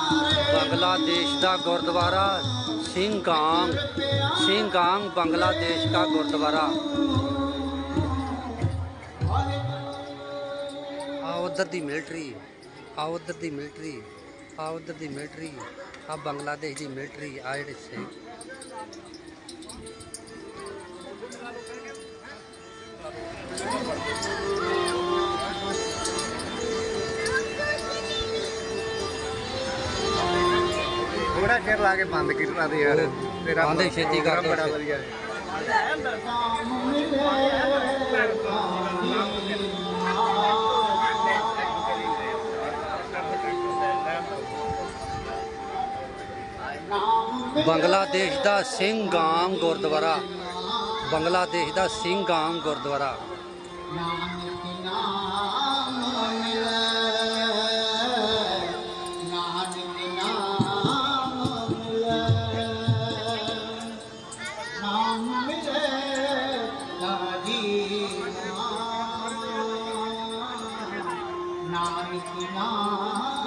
बांग्लादेश का गुरुद्वारा सिंगांग सिंगांग बांग्लादेश का गुरुद्वारा ਉਧਰ ਦੀ ਮਿਲਟਰੀ ਆ ਉਧਰ ਦੀ ਮਿਲਟਰੀ ਆ ਉਧਰ ਦੀ ਮਿਲਟਰੀ ਆ ਬੰਗਲਾਦੇਸ਼ ਦੀ ਮਿਲਟਰੀ ਆ ਜਿਹੜੇ ਸੇ ਥੋੜਾ ਚਿਰ ਲਾ ਕੇ ਬੰਦ ਕੀਤਾ ਦੇ ਯਾਰ। ਤੇਰਾ ਬੰਦ ਛੇਤੀ ਕਰ। ਬੜਾ ਵਧੀਆ। ਹੈ ਬੰਗਲਾਦੇਸ਼ ਦਾ ਸਿੰਘਾਮ ਗੁਰਦੁਆਰਾ। ਬੰਗਲਾਦੇਸ਼ ਦਾ ਸਿੰਘਾਮ ਗੁਰਦੁਆਰਾ। ਨਾਨਕ ਨਾਮ